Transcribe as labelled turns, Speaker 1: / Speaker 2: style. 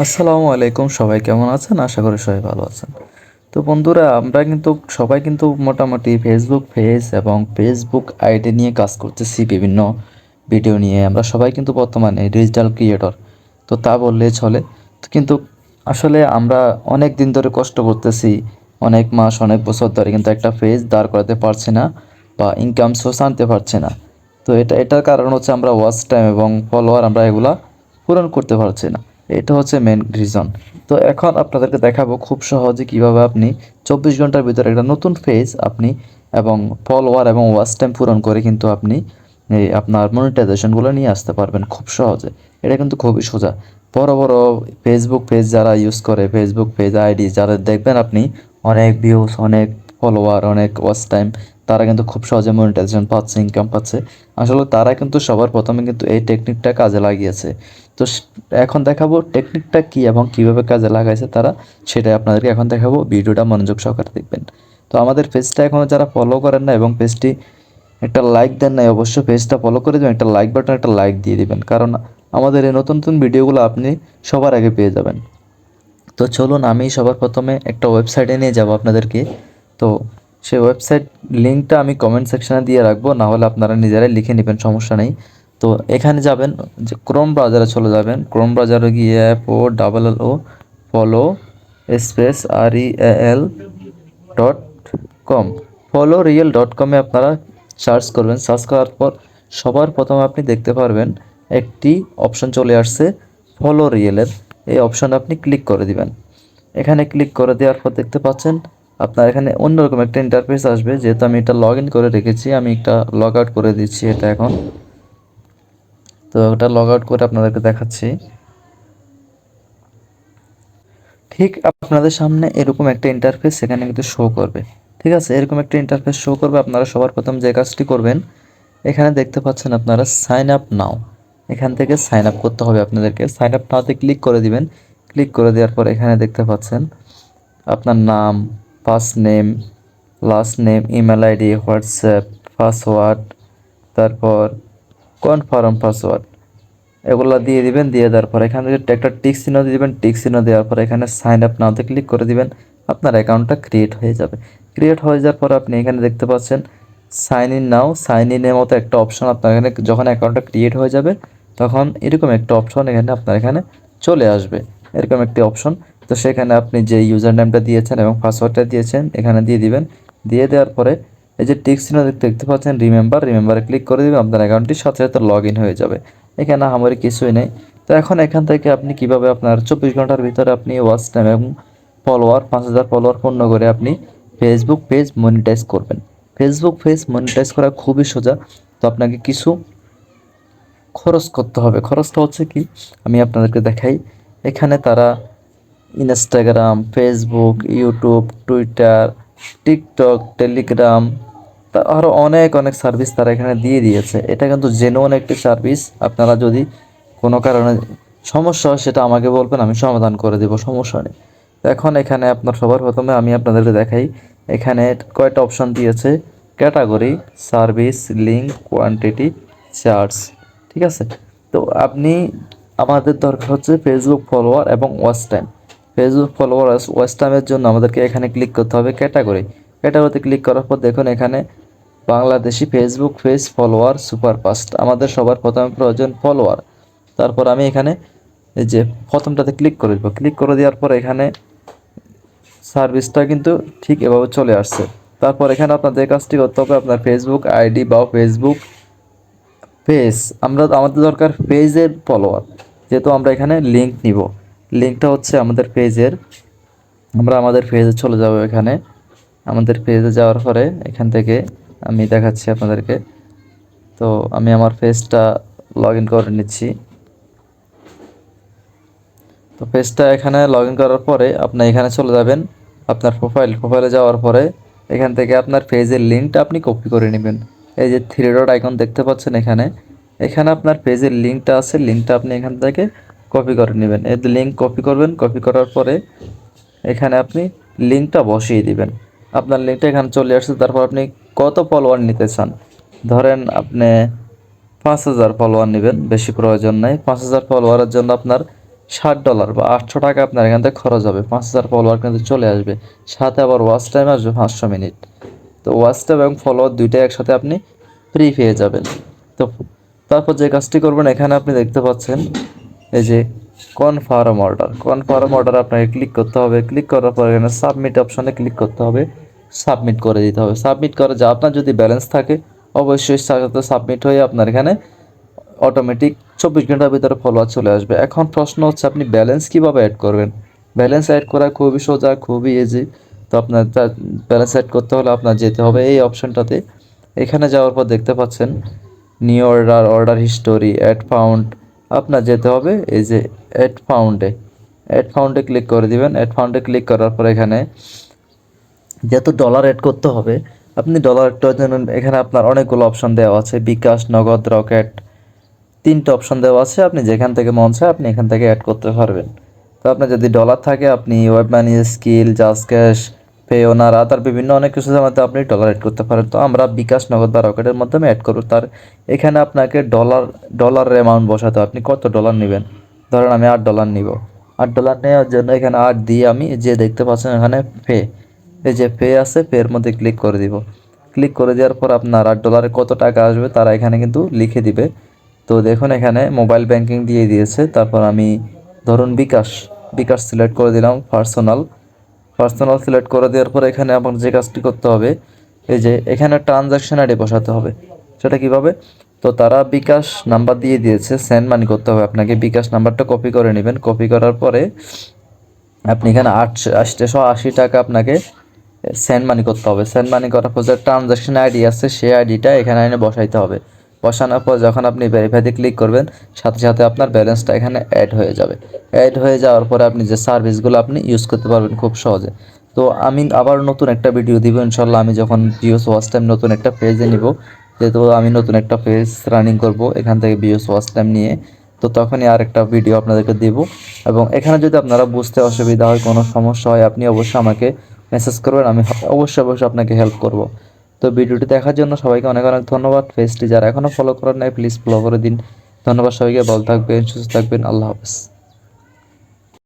Speaker 1: আসসালামু আলাইকুম, সবাই কেমন আছেন? আশা করি সবাই ভালো আছেন। তো বন্ধুরা, আমরা কিন্তু, সবাই কিন্তু মোটামুটি ফেসবুক পেজ এবং ফেসবুক আইডি নিয়ে কাজ করতেছি বিভিন্ন ভিডিও নিয়ে। আমরা সবাই কিন্তু বর্তমানে ডিজিটাল ক্রিয়েটর তো তা বললে চলে। তো কিন্তু আসলে আমরা অনেক দিন ধরে কষ্ট করতেছি, অনেক মাস, অনেক বছর ধরে কিন্তু একটা পেজ দাঁড় করাতে পারছি না বা ইনকাম সোর্স আনতে পারছি না। তো এটা, এটার কারণ হচ্ছে আমরা ওয়াচ টাইম এবং ফলোয়ার আমরা এগুলা পূরণ করতে পারছি না। এটা হচ্ছে মেন রিজন তো এখন আপনাদেরকে দেখাবো খুব সহজে কীভাবে আপনি চব্বিশ ঘণ্টার ভিতরে একটা নতুন ফেজ আপনি এবং ফলোয়ার এবং ওয়াচ টাইম পূরণ করে কিন্তু আপনি এই আপনার মনিটাইজেশনগুলো নিয়ে আসতে পারবেন খুব সহজে। এটা কিন্তু খুবই সোজা। বড় বড় ফেসবুক পেজ যারা ইউজ করে ফেসবুক পেজ আইডি যারা দেখবেন আপনি অনেক ভিউজ অনেক ফলোয়ার অনেক ওয়াচ টাইম তারা কিন্তু খুব সহজে মনিটাইজেশন পাচ্ছে ইনকাম পাচ্ছে। আসলে তারা কিন্তু সবার প্রথমে কিন্তু এই টেকনিকটা কাজে লাগিয়েছে। তো এখন দেখাবো টেকনিকটা কি এবং কীভাবে কাজে লাগাইছে তারা, সেটাই আপনাদেরকে এখন দেখাবো। ভিডিওটা মনোযোগ সহকারে দেখবেন। তো আমাদের পেজটা এখনও যারা ফলো করেন না এবং পেজটি একটা লাইক দেন নাই, অবশ্যই পেজটা ফলো করে দেবেন। একটা লাইক বাটন একটা লাইক দিয়ে দিবেন। কারণ আমাদের এই নতুন নতুন ভিডিওগুলো আপনি সবার আগে পেয়ে যাবেন। তো চলুন আমি সবার প্রথমে একটা ওয়েবসাইটে নিয়ে যাব আপনাদেরকে। তো সেই ওয়েবসাইট লিঙ্কটা আমি কমেন্ট সেকশনে দিয়ে রাখব না হলে আপনারা নিজেরাই লিখে নেবেন, সমস্যা নেই। তো এখানে যাবেন, যে ক্রোম ব্রাউজারে চলে যাবেন। ক্রোম ব্রাউজারে গিয়ে app O double L O follow space R E L dot com follow real dot কমে আপনারা সার্চ করবেন। সার্চ করার পর সবার প্রথমে আপনি দেখতে পারবেন, একটি অপশন চলে আসছে ফলো রিয়েলের এই অপশন আপনি ক্লিক করে দিবেন। এখানে ক্লিক করে দেওয়ার পর দেখতে পাচ্ছেন আপনার এখানে অন্যরকম একটা ইন্টারফেস আসবে। যেহেতু আমি এটা লগ করে রেখেছি, আমি একটা লগ আউট করে দিচ্ছি এটা এখন। তো ওটা লগ আউট করে আপনাদেরকে দেখাচ্ছি। ঠিক আপনাদের সামনে এরকম একটা ইন্টারফেস সেখানে কিন্তু শো করবে। ঠিক আছে? এরকম একটা ইন্টারফেস শো করবে, আপনারা সবার প্রথম যে কাজটি করবেন, এখানে দেখতে পাচ্ছেন আপনারা সাইন আপ নাও এখান থেকে সাইন আপ করতে হবে আপনাদেরকে। সাইন আপ নাওতে ক্লিক করে দিবেন। ক্লিক করে দেওয়ার পর এখানে দেখতে পাচ্ছেন আপনার নাম first name last name email ID WhatsApp password তারপর কনফার্ম পাসওয়ার্ড এগুলো দিয়ে দিবেন, দিয়ে দেওয়ার পর এখান থেকে একটা টিক দিয়ে দিবেন টিক দেওয়ার পর এখানে সাইন আপ নাওতে ক্লিক করে দিবেন, আপনার অ্যাকাউন্টটা ক্রিয়েট হয়ে যাবে। ক্রিয়েট হয়ে যাওয়ার পর আপনি এখানে দেখতে পাচ্ছেন সাইন ইন নাও সাইন ইনের মতো একটা অপশন আপনার এখানে যখন অ্যাকাউন্টটা ক্রিয়েট হয়ে যাবে, তখন এরকম একটা অপশন এখানে আপনার এখানে চলে আসবে। এরকম একটি অপশন তো সেখানে আপনি যে ইউজার নেমটা দিয়েছেন এবং পাসওয়ার্ডটা দিয়েছেন, এখানে দিয়ে দিবেন। দিয়ে দেওয়ার পরে এই যে টিক দেখতে পাচ্ছেন, রিমেম্বার, রিমেম্বারে ক্লিক করে দিবেন, আপনার অ্যাকাউন্টটি সাথে সাথে লগ ইন হয়ে যাবে। এখানে আমারই কিছুই নেই। তো এখন এখান থেকে আপনি কীভাবে আপনার চব্বিশ ঘণ্টার ভিতরে আপনি ওয়াচ টাইম এবং ফলোয়ার, পাঁচ হাজার ফলোয়ার পূর্ণ করে আপনি ফেসবুক পেজ মনিটাইজ করবেন। ফেসবুক পেজ মনিটাইজ করা খুবই সোজা। তো আপনাকে কিছু খরচ করতে হবে। খরচটা হচ্ছে কি? আমি আপনাদেরকে দেখাই। এখানে তারা Instagram Facebook YouTube Twitter TikTok Telegram তা আরও অনেক অনেক সার্ভিস তারা এখানে দিয়ে দিয়েছে। এটা কিন্তু জেনুইন একটি সার্ভিস আপনারা যদি কোনো কারণে সমস্যা হয়, সেটা আমাকে বলবেন, আমি সমাধান করে দেবো, সমস্যা নেই। এখন এখানে আপনার সবার প্রথমে আমি আপনাদেরকে দেখাই। এখানে কয়টা অপশন দিয়েছে? Category service link quantity charge ঠিক আছে? তো আপনি, আমাদের দরকার হচ্ছে ফেসবুক ফলোয়ার এবং watch time Facebook follower watch টাইমের জন্য আমাদেরকে এখানে ক্লিক করতে হবে ক্যাটাগরি ক্যাটাগরিতে ক্লিক করার পর দেখুন এখানে Bangladeshi Facebook page follower superfast আমাদের সবার প্রথমে প্রয়োজন ফলোয়ার তারপর আমি এখানে এই যে প্রথমটাতে ক্লিক করে দেবো। ক্লিক করে দেওয়ার পর এখানে সার্ভিসটা কিন্তু ঠিক এভাবে চলে আসছে। তারপর এখানে আপনাদের কাজটি করতে হবে আপনার ফেসবুক আইডি বা ফেসবুক পেজ আমরা, আমাদের দরকার পেজের ফলোয়ার যেহেতু আমরা এখানে লিঙ্ক নিব। লিঙ্কটা হচ্ছে আমাদের পেজের। আমরা আমাদের পেজে চলে যাব এখানে। আমাদের পেজে যাওয়ার পরে এখান থেকে আমি দেখাচ্ছি আপনাদেরকে। তো আমি আমার পেজটা লগ ইন করে নিচ্ছি। তো পেজটা এখানে লগ ইন করার পরে আপনি এখানে চলে যাবেন আপনার প্রোফাইল প্রোফাইলে যাওয়ার পরে এখান থেকে আপনার পেজের লিঙ্কটা আপনি কপি করে নেবেন। এই যে থ্রি ডট আইকন দেখতে পাচ্ছেন এখানে। এখানে আপনার পেজের লিঙ্কটা আছে। লিঙ্কটা আপনি এখান থেকে কপি করে নেবেন। এই লিঙ্ক কপি করবেন কপি করার পরে এখানে আপনি লিঙ্কটা বসিয়ে দিবেন। আপনার লিঙ্কটা এখানে চলে আসছে, তারপর আপনি কত ফলোয়ার নিতে চান? ধরেন আপনি পাঁচ হাজার ফলোয়ার নেবেন, বেশি প্রয়োজন নাই। পাঁচ হাজার ফলোয়ারের জন্য আপনার ষাট ডলার বা আটশো টাকা আপনার এখান থেকে খরচ হবে। পাঁচ হাজার ফলোয়ার কিন্তু চলে আসবে। সাথে আবার ওয়াচ টাইম আসবে পাঁচশো মিনিট। তো ওয়াচ টাইম এবং ফলোয়ার দুইটাই একসাথে আপনি ফ্রি পেয়ে যাবেন। তো তারপর যে কাজটি করবেন, এখানে আপনি দেখতে পাচ্ছেন এই যে কনফার্ম অর্ডার কনফার্ম অর্ডার আপনাকে ক্লিক করতে হবে। ক্লিক করার পর এখানে সাবমিট অপশনে ক্লিক করতে হবে। সাবমিট করে দিতে হবে। সাবমিট করে যে আপনার যদি ব্যালেন্স থাকে, অবশ্যই সাথে সাবমিট হয়ে আপনার এখানে অটোমেটিক চব্বিশ ঘণ্টার ভিতরে ফলোয়ার চলে আসবে। এখন প্রশ্ন হচ্ছে, আপনি ব্যালেন্স কীভাবে অ্যাড করবেন? ব্যালেন্স অ্যাড করা খুবই সোজা, খুবই ইজি তো আপনার ব্যালেন্স অ্যাড করতে হলে আপনার যেতে হবে এই অপশনটাতে এখানে যাওয়ার পর দেখতে পাচ্ছেন new order order history add fund আপনার যেতে হবে, এই যে অ্যাড ফাউন্ডে অ্যাড ফাউন্ডে ক্লিক করে দিবেন। অ্যাড ফাউন্ডে ক্লিক করার পর এখানে যেহেতু ডলার অ্যাড করতে হবে, আপনি ডলার অ্যাড করার জন্য এখানে আপনার অনেকগুলো অপশন দেওয়া আছে। বিকাশ, নগদ, রকেট, তিনটে অপশন দেওয়া আছে। আপনি যেখান থেকে মন চায় আপনি এখান থেকে অ্যাড করতে পারবেন। তো আপনার যদি ডলার থাকে, আপনি web money Skrill just cash Payoneer other বিভিন্ন অনেক কিছুর মধ্যে আপনি ডলার অ্যাড করতে পারেন। তো আমরা বিকাশ নগদ বা রকেটের মাধ্যমে অ্যাড করব। তার এখানে আপনাকে ডলার ডলারের অ্যামাউন্ট বসাতে আপনি কত ডলার নেবেন? ধরেন আমি আট ডলার নিব। আট ডলার নেওয়ার জন্য এখানে আট দিয়ে আমি যে দেখতে পাচ্ছেন এখানে পে এই যে পে আছে পের মধ্যে ক্লিক করে দিব। ক্লিক করে দেওয়ার পর আপনার আট ডলারে কত টাকা আসবে তারা এখানে কিন্তু লিখে দিবে। তো দেখুন এখানে মোবাইল ব্যাংকিং দিয়ে দিয়েছে। তারপর আমি ধরুন বিকাশ বিকাশ সিলেক্ট করে দিলাম পার্সোনাল পার্সোনাল সিলেক্ট করে দেওয়ার পর এখানে আমার যে কাজটি করতে হবে, এই যে এখানে ট্রানজাকশন আইডি বসাতে হবে। সেটা কীভাবে? তো তারা বিকাশ নাম্বার দিয়ে দিয়েছে সেন্ড মানি করতে হবে আপনাকে। বিকাশ নাম্বারটা কপি করে নেবেন। কপি করার পরে আপনি এখানে আটশো আশি টাকা আপনাকে সেন্ড মানি করতে হবে। সেন্ড মানি করার পর যে ট্রানজাকশন আইডি আছে, সেই আইডিটা এখানে এনে বসাইতে হবে। বসানোর পর যখন আপনি ভেরিফাইতে ক্লিক করবেন, সাথে সাথে আপনার ব্যালেন্সটা এখানে অ্যাড হয়ে যাবে। অ্যাড হয়ে যাওয়ার পরে আপনি যে সার্ভিসগুলো আপনি ইউজ করতে পারবেন খুব সহজে। তো আমি আবার নতুন একটা ভিডিও দিব ইনশাল্লাহ আমি যখন বিওস ওয়াচ টাইম নতুন একটা পেজে নিব, যেহেতু আমি নতুন একটা পেজ রানিং করব এখান থেকে বিওস ওয়াচ টাইম নিয়ে, তো তখনই আর একটা ভিডিও আপনাদেরকে দেব। এবং এখানে যদি আপনারা বুঝতে অসুবিধা হয়, কোনো সমস্যা হয়, আপনি অবশ্যই আমাকে মেসেজ করবেন, আমি অবশ্যই অবশ্যই আপনাকে হেল্প করব। তো ভিডিওটি দেখার জন্য সবাইকে অনেক অনেক ধন্যবাদ। পেজটি যারা এখনও ফলো করেন নাই প্লিজ ফলো করে দিন। ধন্যবাদ সবাইকে, ভালো থাকবেন, সুস্থ থাকবেন, আল্লাহ হাফেজ।